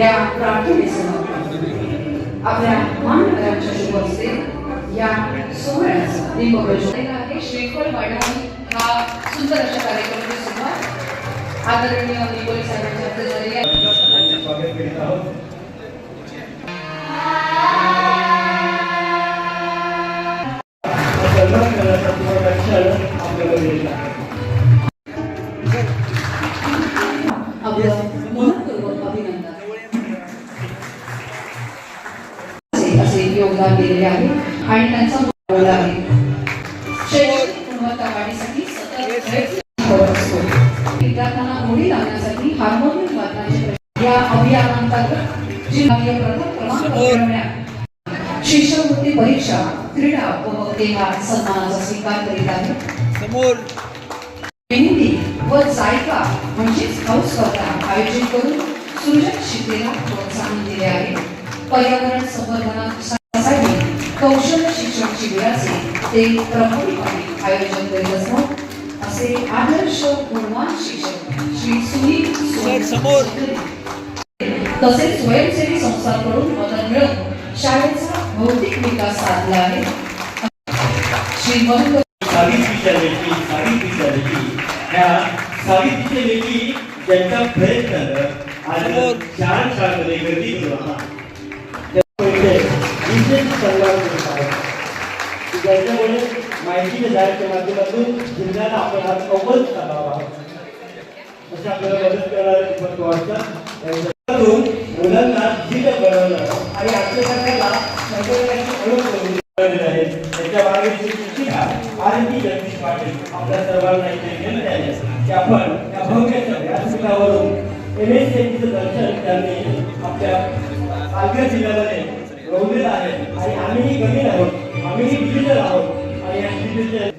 या प्रार्थनेसह आपल्या महानगराच्या शुभ असते या सोहळ्याचा दीपप्रज्वलन आहे. श्रीफळ वाढवून हा सुंदर अशा कार्यक्रमाची सुरुवात आदरणीय निकोली साहेबांच्या हस्ते झालेली आहे. स्वागत करीत आहोत आपलं योगदान दिलेले आहे आणि त्यांचा आहे. शैक्षणिक गुणवत्ता वाढीसाठी सतत प्रयत्न करत असतो. विद्यार्थ्यांना गोडी लावण्यासाठी हार्मोनियम वादनाचे प्रशिक्षण या अभियानांतर्गत जिल्हाकीय प्रथम क्रमांक मिळवण्यात शिष्यवृत्ती परीक्षा क्रीडा व सन्मानाचा स्वीकार करीत आहे. मेहंदी व जायका म्हणजेच हाऊस स्पर्धा आयोजित करून सृजनशीलतेला प्रोत्साहन दिले आहे. पर्यावरण संवर्धनासाठी कौशल्य शिक्षण शिबिराचे ते प्रभावीपणे आयोजन करीत असतात असे आदर्श गुणवान शिक्षक श्री सुनील सोनवणे तसेच स्वयंसेवी संस्थांकडून मदत मिळवून शाळेचा भौतिक विकास साधला आहे. श्री महंत सावित्रीच्या लेखी सावित्रीच्या लेखी. ह्या सावित्रीच्या लेखी ज्यांचा प्रयत्न आज चार शाळेमध्ये गर्दी त्यामुळे ज्याच्यामुळे सन्मान करत आहोत माहिती जाहीरच्या माध्यमातून जिल्ह्याला आपण हा अवगत करावा आहोत अशा आपल्याला मदत करणारे दीपक पवारचा मुलांना जिल्ह बनवणं आणि आपल्याला संघटनाची ओळख आहे त्याच्यामागे शिक्षिका आणि ती जगदीश पाटील आपल्या सर्वांना इथे घेऊन की आपण या भव्य व्यासपीठावरून एम एस दर्शन त्यांनी आपल्या पालघर जिल्ह्यामध्ये रोवलेलं आहे आणि आम्हीही गणित आहोत आम्हीही डिजिटल आहोत आणि या डिजिटल